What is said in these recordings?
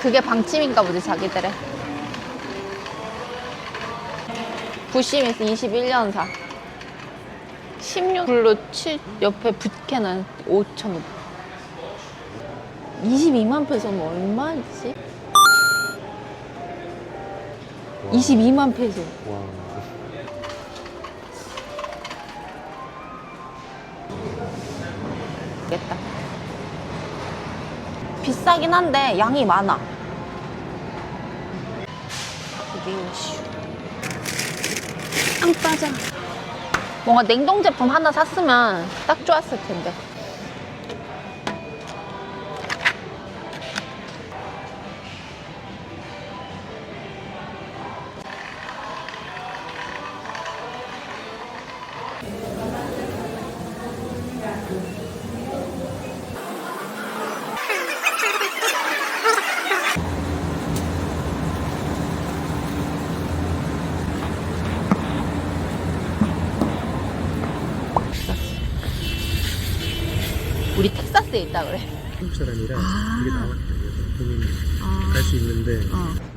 그게 방침인가 보지, 자기들의. 부심에서 21년사. 16불로 7, 옆에 붓캐는 5,000원. 22만 페소면 얼마지? 22만 페소. 와. 비싸긴 한데 양이 많아. 이게 슈. 안 빠져. 뭔가 냉동 제품 하나 샀으면 딱 좋았을 텐데. 텍사스에 있다 그래. 한국 사람이라 아. 나왔다. 그래서 본인이 갈 수 있는데 어.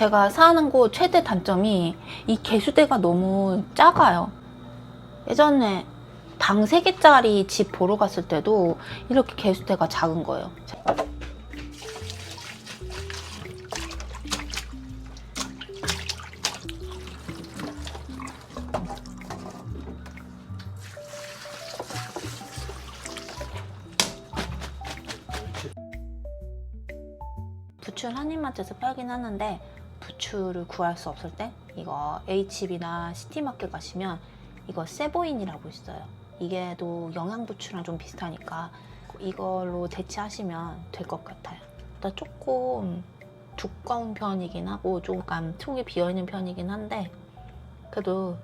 제가 사는 곳 최대 단점이 이 개수대가 너무 작아요. 예전에 방 3개짜리 집 보러 갔을 때도 이렇게 개수대가 작은 거예요. 부추를 한입마트에서 팔긴 하는데 부추를 구할 수 없을 때 이거 H집이나 시티마켓 가시면 이거 세보인이라고 있어요. 이게 또 영양부추랑 좀 비슷하니까 이걸로 대체하시면 될 것 같아요. 일단 조금 두꺼운 편이긴 하고 조금 속이 비어있는 편이긴 한데 그래도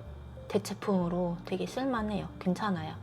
대체품으로 되게 쓸만해요. 괜찮아요.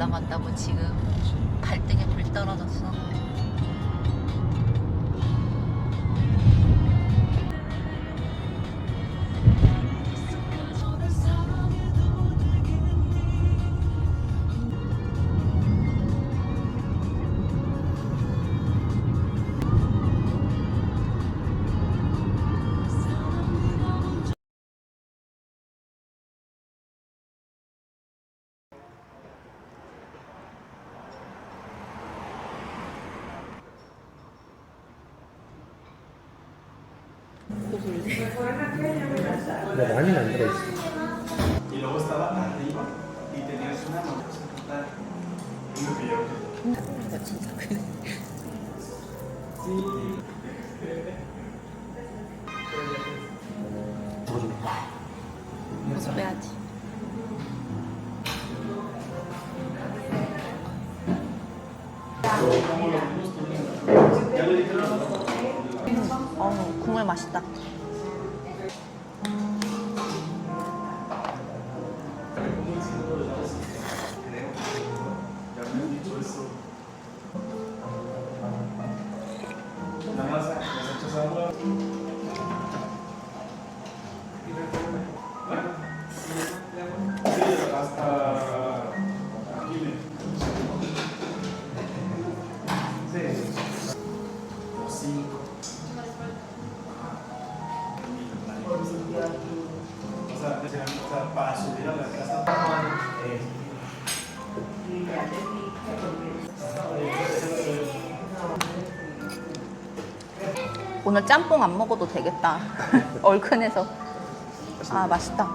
90일 남았다고 지금 갈등에 불 떨어졌어. 고소를 내. 근데 많이는 안 들어있어. y luego estaba arriba y tenías una montaña Lo Christus. 오늘 짬뽕 안 먹어도 되겠다. 얼큰해서. 아, 맛있다.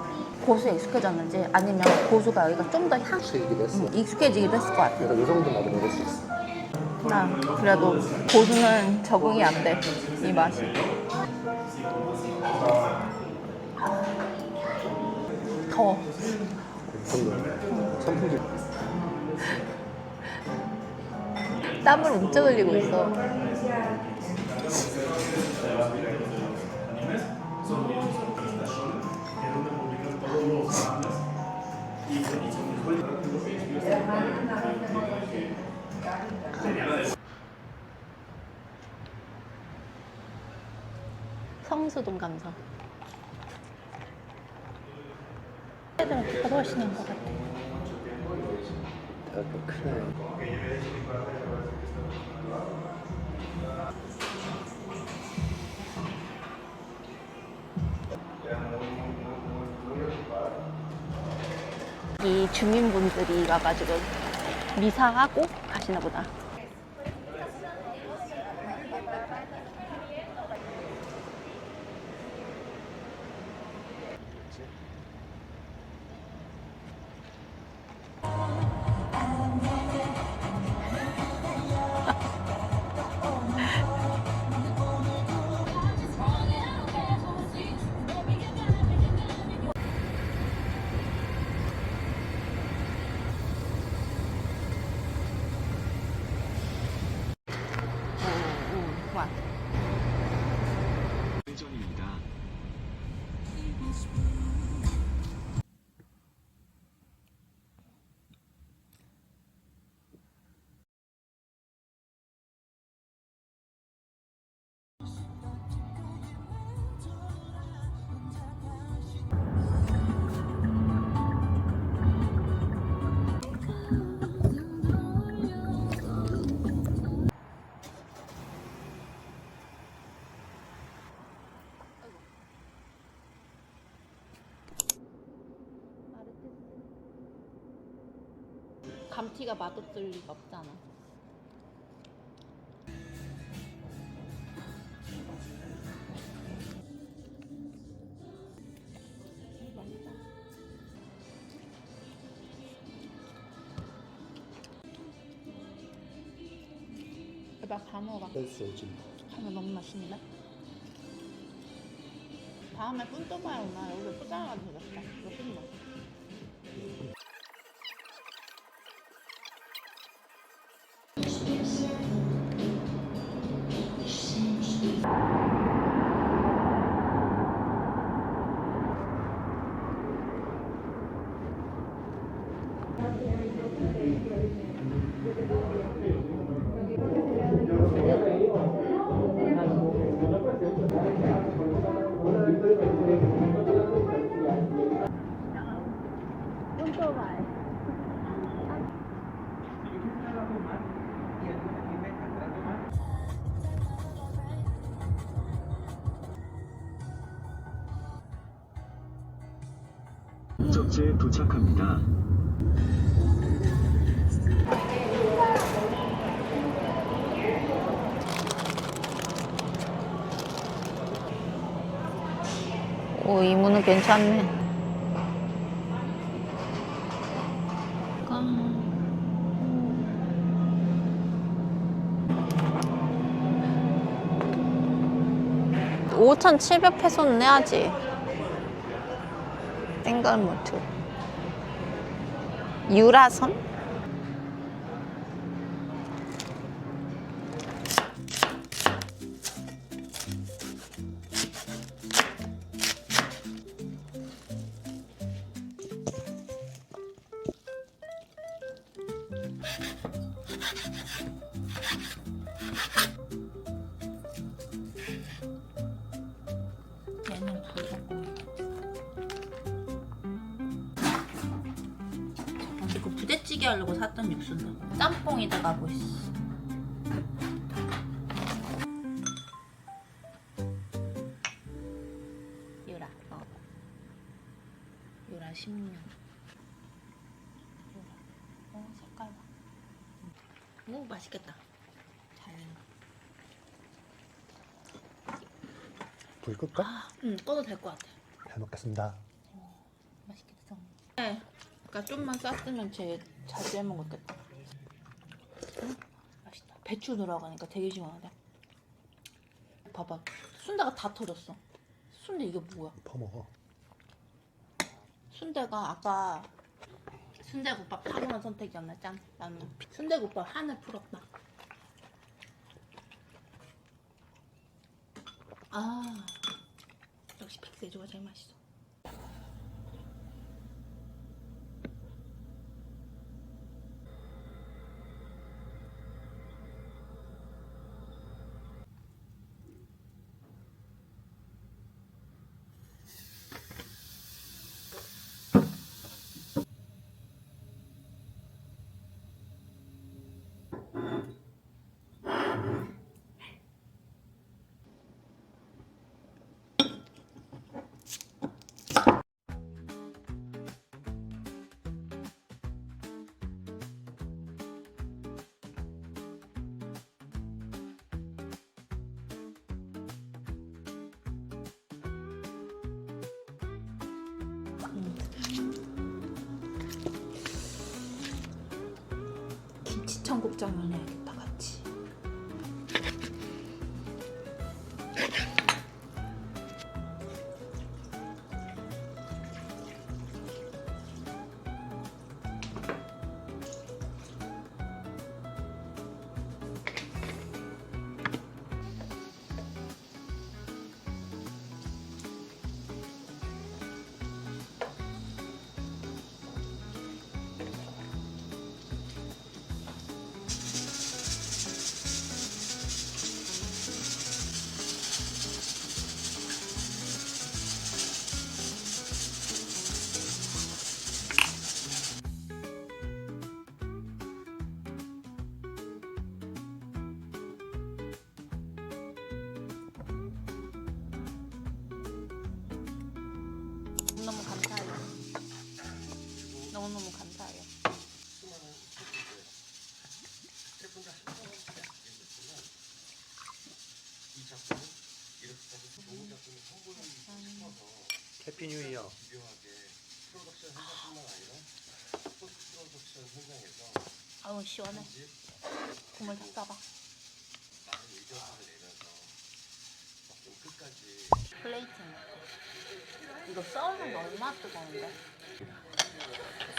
고수에 익숙해졌는지 아니면 고수가 여기가 좀 더 향, 익숙해지기도 했어. 음, 익숙해지기도 했을 것 같아. 내가 요 정도 나도 먹을 수 있어. 나 그래도 고수는 적응이 안 돼. 이 맛이. 더워. 선물. 선풍기. 땀을 움쩍 흘리고 있어. 성수동 감성. 애들한테 나은 것 같아. 대학교 크네. 이 주민분들이 와가지고 미사하고 가시나 보다. 와. 회전입 감튀가 맛없을 리가 없잖아. 대박 방어가 헬스 요즘. 방어 너무 맛있는데? 다음에 욠또마에 오나 여기 포장해가지고 되겠다. 이거 좀먹 목적지에 도착합니다. 오, 이 문은 괜찮네. (5,700) 페소는 내야지 땡갈모트 유라선? 부대찌개 하려고 샀던 육수는 짬뽕에다가 뭐 있어. 유라 먹어봐. 유라 16. 유라. 어 색깔 봐. 오 맛있겠다. 잘. 불 끌까? 아, 응 꺼도 될 것 같아. 잘 먹겠습니다. 네. 그러니까 좀만 쌌으면 제 자주 해 먹었겠다. 음, 맛있다. 배추 들어가니까 되게 시원하다. 봐봐. 순대가 다 터졌어. 순대 이게 뭐야? 퍼먹어. 순대가 아까 순대국밥 타고난 선택이었나 짠. 나는 순대국밥 한을 풀었다. 아 역시 백세조가 제일 맛있어. 청국장을 내야겠 해피 뉴 이어. 아우 시원해. 국물 다 싸봐. 플레이팅. 이거 썰는 거 얼마 뜨거운데?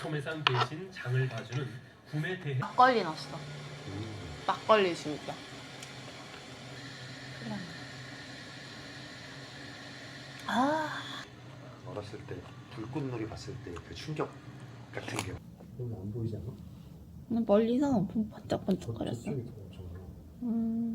소매상 대신 장을 봐주는 구매 대행 막걸리 넣었어. 막걸리 진짜. 아, 어렸을 때 불꽃놀이 봤을 때 그 충격 같은 게. 여기 안 보이지 않아? 멀리서 번쩍번쩍거렸어. 음.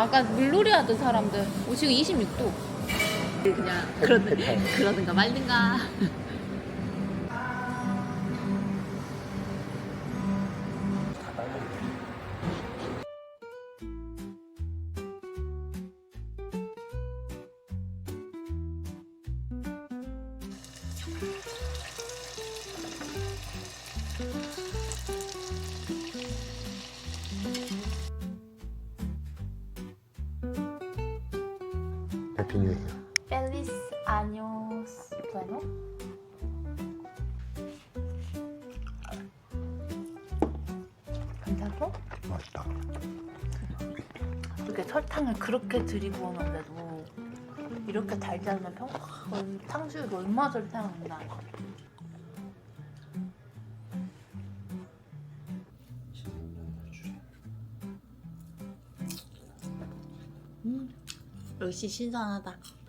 아, 아까 물놀이 하던 사람들. 오, 지금 26도. 그냥 그러든, 그러든가 말든가. 괜찮어? 맛있다. 이렇게 설탕을 그렇게 들이부었는데도 이렇게 달지 않으면 평 어, 탕수육 얼마 전 생각나. 음, 역시 신선하다.